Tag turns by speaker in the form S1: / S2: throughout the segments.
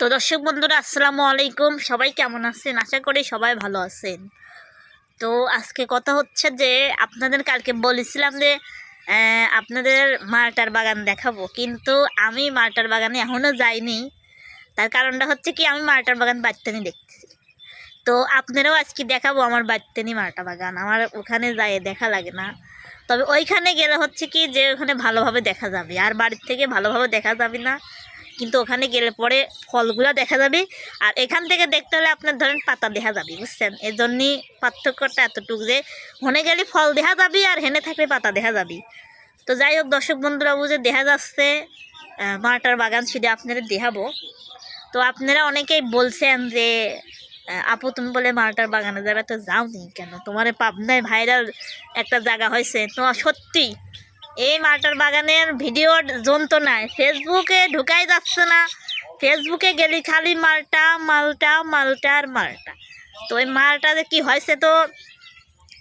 S1: তো দর্শক বন্ধুরা, আসসালামু আলাইকুম। সবাই কেমন আছেন? আশা করি সবাই ভালো আছেন। তো আজকে কথা হচ্ছে যে, আপনাদের কালকে বলেছিলাম যে আপনাদের মালটার বাগান দেখাবো। কিন্তু আমি মালটার বাগানে এখনও যাইনি। তার কারণটা হচ্ছে কি, আমি মালটার বাগান বাড়তেনি দেখতেছি। তো আপনারাও আজকে দেখাবো আমার বাড়তেনি মালটা বাগান। আমার ওখানে যাই দেখা লাগে না। তবে ওইখানে গেলে হচ্ছে কি, যে ওখানে ভালোভাবে দেখা যাবে। আর বাড়ির থেকে ভালোভাবে দেখা যাবে না। কিন্তু ওখানে গেলে পরে ফলগুলো দেখা যাবে। আর এখান থেকে দেখতে হলে আপনার ধরেন পাতা দেখা যাবে, বুঝছেন? এর জন্যই পার্থক্যটা এতটুকু যে, হনে গেলে ফল দেখা যাবে আর হেনে থাকলে পাতা দেখা যাবে তো যাই হোক দর্শক বন্ধুরা বুঝে দেখা যাচ্ছে মাটার বাগান শুধু আপনারা দেখাবো। তো আপনারা অনেকেই বলছেন যে আপু তুমি বলে মালটার বাগানে যাবে, তো যাও নি কেন? তোমার পাবনায় ভাইরাল একটা জায়গা হয়েছে। তো সত্যি এই মালটার বাগানের ভিডিওর যন্ত্রণায় ফেসবুকে ঢুকাই যাচ্ছে না। ফেসবুকে গেলি খালি মালটা মালটা মালটা আর মালটা। তো ওই মালটা কী হয়েছে তো,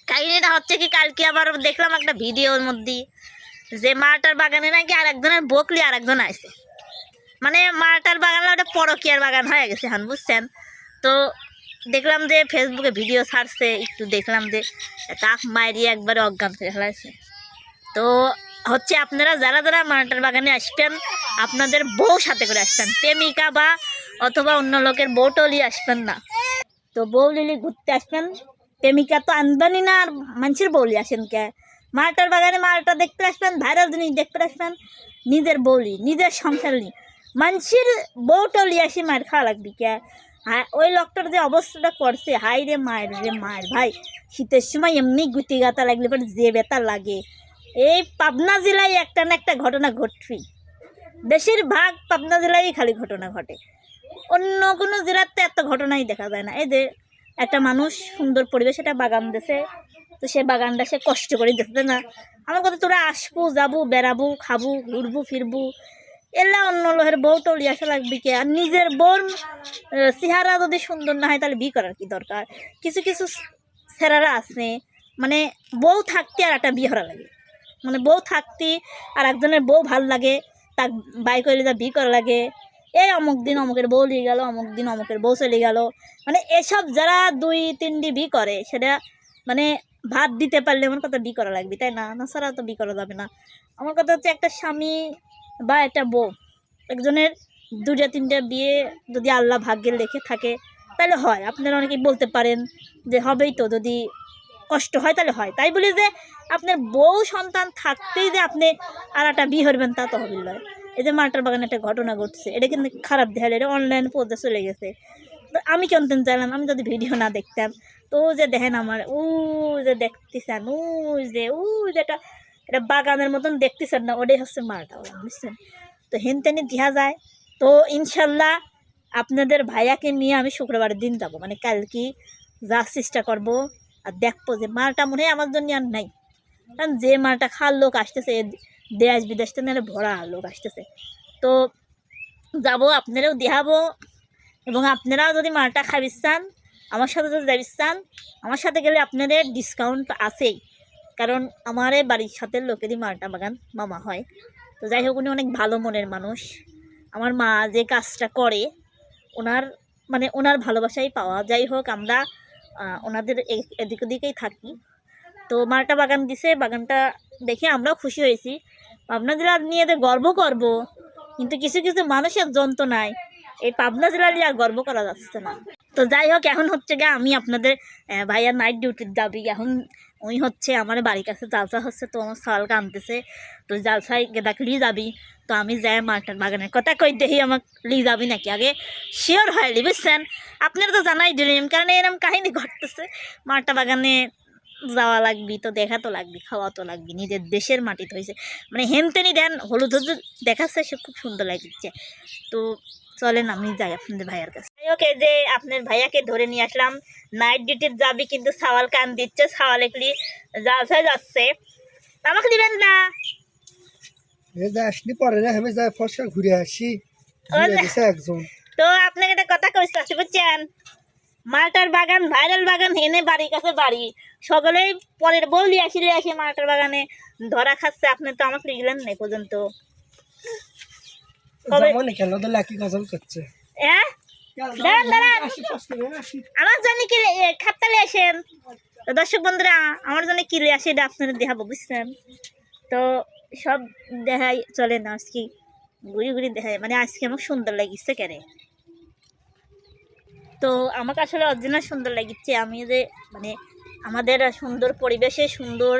S1: কাহিনিটা হচ্ছে কি, কালকে আবার দেখলাম একটা ভিডিওর মধ্যে যে মালটার বাগানে নাকি আর একজনের বকলি আর একজন আইছে। মানে মালটার বাগানে ওটা পরকিয়ার বাগান হয়ে গেছে হান বুঝছেন? তো দেখলাম যে ফেসবুকে ভিডিও ছাড়ছে, একটু দেখলাম যে তাক মাইরি একবারে অজ্ঞান ফেলাইছে। তো হচ্ছে আপনারা যারা যারা মালটার বাগানে আসবেন, আপনাদের বউ সাথে করে আসবেন। প্রেমিকা বা অথবা অন্য লোকের বউ টলি আসবেন না। তো বউ লিলি ঘুরতে আসবেন। প্রেমিকা তো আনবেনই না, আর মানুষের বউলি আসেন কে? মালটার বাগানে মালটা দেখতে আসবেন, ভাইরাল জিনিস দেখতে আসবেন। নিজের বউলি, নিজের সংসার নি মানুষের বউ টলি আসি মার খাওয়া লাগবে কে? হ্যাঁ ওই লোকটার যে অবস্থাটা করছে হাই রে মায়ের রে মায়ের। ভাই, শীতের সময় এমনি গুটি গাতা লাগলে পরে যে বেতা লাগে। এই পাবনা জেলায় একটা না একটা ঘটনা ঘটছেই বেশিরভাগ পাবনা জেলায় খালি ঘটনা ঘটে। অন্য কোনো জেলার তো এত ঘটনাই দেখা যায় না। এই যে একটা মানুষ সুন্দর পরিবেশ একটা বাগান দেশে তো সে বাগানটা সে কষ্ট করে দেখতে না। আমার কথা তোরা আসব, যাব, বেড়াবো, খাব, ঘুরবো, ফিরবো। এলা অন্য লোহের বউ টলি আসা লাগবে কে? আর নিজের বোন চেহারা যদি সুন্দর না হয়, তাহলে বি করার কি দরকার? কিছু কিছু ছেঁড়ারা আছে মানে বউ থাকতে আর একটা বিয়ে লাগে। মানে বউ থাকতি আর একজনের বউ ভালো লাগে, তাক বাই করলে যা বি করা লাগে। এই অমুক দিন অমুকের বউ লিয়ে গেল, অমুক দিন অমুকের বউ চলে গেল। মানে এসব যারা দুই তিনটি বি করে, সেটা মানে ভাত দিতে পারলে আমার কথা বি করা লাগবে, তাই না? না ছাড়া তো বি করা যাবে না। আমার কথা হচ্ছে একটা স্বামী বা একটা বউ, একজনের দুটা তিনটা বিয়ে যদি আল্লাহ ভাগ্যে লেখে থাকে, তাহলে হয়। আপনারা অনেকেই বলতে পারেন যে হবেই তো যদি কষ্ট হয়, তাহলে হয়। তাই বলি যে, আপনার বউ সন্তান থাকতেই যে আপনি আর একটা বিয়ে হরবেন তা তো হবে নয় এই যে মাটার বাগানে একটা ঘটনা ঘটছে, এটা কিন্তু খারাপ দেখালে এটা অনলাইন পর্দা চলে গেছে। তো আমি কেমন চাইলাম, আমি যদি ভিডিও না দেখতাম, তো যে দেখেন আমার, ও যে দেখতেছেন, ও যে, ও যেটা এটা বাগানের মতন দেখতেছেন না, ওটাই হচ্ছে মালটা বাগান বুঝছেন? তো হেনতেনে দেখা যায়। তো ইনশাল্লাহ আপনাদের ভাইয়াকে নিয়ে আমি শুক্রবারের দিন যাব। মানে কালকে যাওয়ার চেষ্টা করব আর দেখব যে মালটা মনে হয় আমার জন্য আর নাই। কারণ যে মালটা খাওয়ার লোক আসতেছে দেশ বিদেশ থেকে ভরা লোক আসতেছে। তো যাব, আপনারাও দেখাবো এবং আপনারাও যদি মালটা খাবি চান, আমার সাথে যদি যাবি চান, আমার সাথে গেলে আপনাদের ডিসকাউন্ট আছেই। কারণ আমার বাড়ির সাথে লোকেরই মালটা বাগান মামা হয়। তো যাই হোক, উনি অনেক ভালো মনের মানুষ। আমার মা যে কাজটা করে, ওনার মানে ওনার ভালোবাসাই পাওয়া। যাই হোক, আমরা ওনাদের এদিক ওদিকেই থাকি। তো মালটা বাগান দিছে, বাগানটা দেখে আমরাও খুশি হয়েছি। পাবনা জেলা নিয়ে এদের গর্ব করব, কিন্তু কিছু কিছু মানুষের নাই এই পাবনা জেলা নিয়ে আর গর্ব করা যাচ্ছে না। তো যাই হোক এখন হচ্ছে গিয়ে আমি আপনাদের আহ, ভাইয়ার নাইট ডিউটির যাবি এখন ওই হচ্ছে আমার বাড়ির কাছে জালসা হচ্ছে তো আমার সালকা আনতেছে। তো জালসায় গেদাক লিয়ে যাবি। তো আমি যাই মালটার বাগানের কথা কই দেখি আমাকে লিয়ে যাবি নাকি? আগে শিওর হয় লি বুঝছেন? আপনারা তো জানাই দিলেন কারণ এরকম কাহিনী ঘটতেছে। মালটা বাগানে যাওয়া লাগবি তো দেখা তো লাগবি খাওয়া তো লাগবি নিজের দেশের মাটিতে হয়েছে মানে হেনতেনি দেন হলুদ হলুদ দেখাচ্ছে সে খুব সুন্দর লাগছে। তো চলেন আমি যাই আপনাদের ভাইয়ার কাছে। যাই হোক যে আপনার ভাইয়াকে ধরে নিয়ে আসলাম। নাইট ডিউটির যাবি কিন্তু সাওয়াল কান দিচ্ছে সাওয়াল একলি জালসায় যাচ্ছে। আমাকে দিবেন না।
S2: আসলি পরে না আমি যাই ফসকা ঘুরে আসি। ঘুরে
S1: ওলে।
S2: গেছে একজন।
S1: তো আপনাকে একটা কথা কইতে আসি বুঝছেন? মালটার বাগান ভাইরাল বাগান হেনে বাড়ির কাছে বাড়ি। সকলেই পরের বৌলি আসিলে আসে মালটার বাগানে। ধরা খাচ্ছে আপনি তো আমাকে লিখলেন না পর্যন্ত।
S2: যেমন কেন তো লাকি গজল করছে।
S1: হ্যাঁ দাঁড়ান, দাঁড়ান।
S2: আসি কষ্ট করে আসি।
S1: আমার জন্য কি এ, আসেন? দর্শক বন্ধুরা আমার জন্য কি আসে এটা আপনারা দেখাবো বুঝছেন? তো সব দেখাই চলে না আজকে ঘুরি ঘুরি দেখাই। মানে আজকে আমার সুন্দর লাগিচ্ছে কেন? তো আমাকে আসলে অরিজিনাল সুন্দর লাগিচ্ছে। আমি যে মানে আমাদের সুন্দর পরিবেশে সুন্দর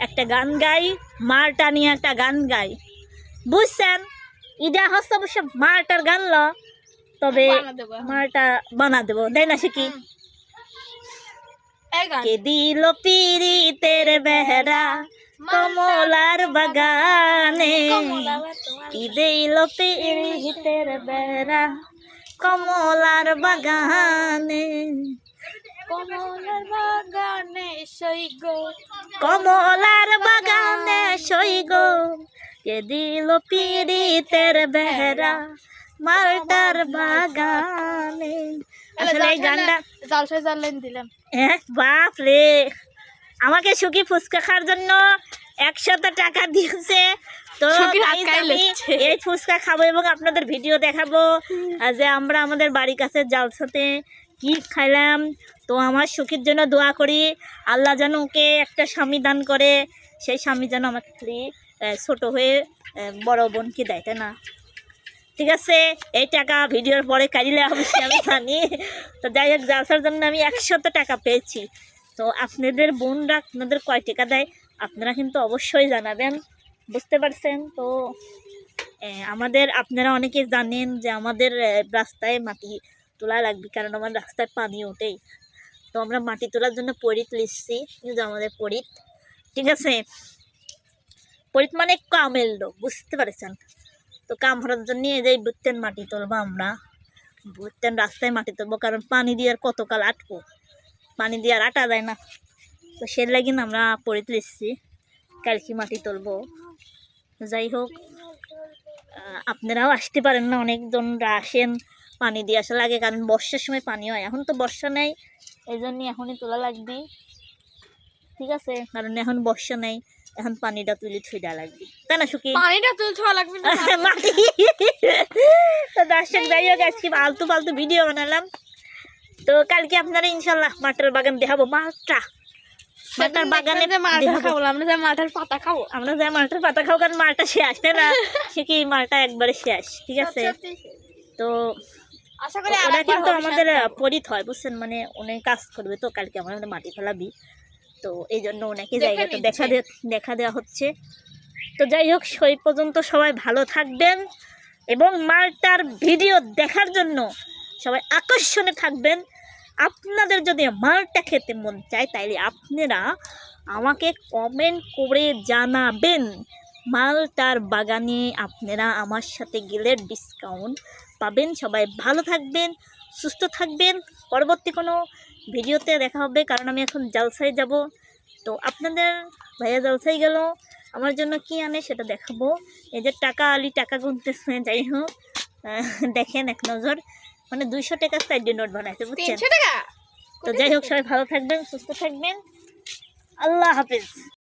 S1: একটা গান গাই মারটা নিয়ে একটা গান গাই। বুঝছেন? ইডা হচ্ছে অবশ্য মারটার গান ল তবে মারটা বানা দেবো তাই না সে কি? কে দিল পিরিতের বেহরা কমলার বাগানে? কি দিল পিরিতের বেহরা কমলার বাগানে?
S3: কমলার বাগানে সৈগ
S1: কমলার বাগানে সই গো। কে দিল পিরিতের বেহরা মালটার বাগানে? আসলে এই গানটা
S3: জাল সাই জাল লাইন দিলাম।
S1: এক বাপ রে আমাকে সুখী ফুচকা খাওয়ার জন্য একশত টাকা দিয়েছে। তো। এই ফুচকা খাব এবং আপনাদের ভিডিও দেখাবো। যে আমরা আমাদের বাড়ির কাছে জালসাতে কি খাইলাম। তো আমার সুখীর জন্য দোয়া করি। আল্লাহ যেন ওকে একটা স্বামী দান করে। সেই স্বামী যেন আমাকে আহ, ছোট হয়ে বড় বোনকে দেয় তাই না? ঠিক আছে এই টাকা ভিডিওর পরে কাটিলে অবশ্যই আমি জানি। তো যাই হোক জালসার জন্য আমি একশত টাকা পেয়েছি। তো আপনাদের বোনরা আপনাদের কয় টাকা দেয়? আপনারা কিন্তু অবশ্যই জানাবেন। বুঝতে পারছেন? তো আমাদের আপনারা অনেকে জানেন যে আমাদের রাস্তায় মাটি তোলা লাগবে কারণ আমার রাস্তায় পানি ওঠেই। তো আমরা মাটি তোলার জন্য পরিত লিখছি কিন্তু আমাদের পরিত। ঠিক আছে? পরিত মানে কামের লোক, বুঝতে পারছেন? তো কাম ভরার জন্য যে বুত্তেন মাটি তুলবো আমরা। বুত্তেন রাস্তায় মাটি তুলবো, কারণ পানি দিয়ে আর কতকাল আটবো পানি দিয়ে আর আটা যায় না। তো সে লাগিন আমরা পড়ে তুলেছি কালকে মাটি তুলবো। যাই হোক আপনারাও আসতে পারেন না অনেকজনরা আসেন পানি দিয়ে আসা লাগে, কারণ বর্ষার সময় পানি হয়। এখন তো বর্ষা নেই, এই জন্যই এখনই তোলা লাগবে। ঠিক আছে? কারণ এখন বর্ষা নেই। এখন পানিটা তুলে থুইডা লাগবে। তাই না সুখী?
S3: পানিটা তুলতে লাগবে না।
S1: মাটি তো দর্শক যাই হোক আজকে আলতু ফালতু ভিডিও বানালাম। তো কালকে আপনারা ইনশাল্লাহ মাটার বাগান দেখাবো। মালটা মাটার বাগানে
S3: যে খাব আমরা যে মালটার পাতা খাব।
S1: আমরা যাই মালটার পাতা খাও কারণ মালটা শেষ তাই না। একবারে শেষ ঠিক আছে? তো
S3: আশা করি
S1: ওরা কিন্তু আমাদের। পরিত হয় বুঝছেন? মানে অনেক কাজ করবে তো কালকে আমার মাটি ফেলাবি। তো এই জন্য ওনাকে জায়গাটা দেখা দে দেখা দেওয়া হচ্ছে। তো যাই হোক সেই পর্যন্ত সবাই ভালো থাকবেন এবং মালটার ভিডিও দেখার জন্য সবাই আকর্ষণে থাকবেন। আপনাদের যদি মালটা খেতে মন চায় তাইলে আপনারা আমাকে কমেন্ট করে জানাবেন। মালটার বাগানে আপনারা আমার সাথে গেলে ডিসকাউন্ট পাবেন। সবাই ভালো থাকবেন সুস্থ থাকবেন। পরবর্তী কোনো ভিডিওতে দেখা হবে কারণ আমি এখন জালসায় যাব। তো আপনাদের ভাইয়া জালসাই গেল আমার জন্য কি আনে সেটা দেখাবো। এই যে টাকা আলি টাকা গুনতেছে যাই হোক দেখেন এক নজর। মানে দুইশো টাকা সাইড নোট বানাইছে বুঝছেন? তো যাই হোক সবাই ভালো থাকবেন সুস্থ থাকবেন। আল্লাহ হাফিজ।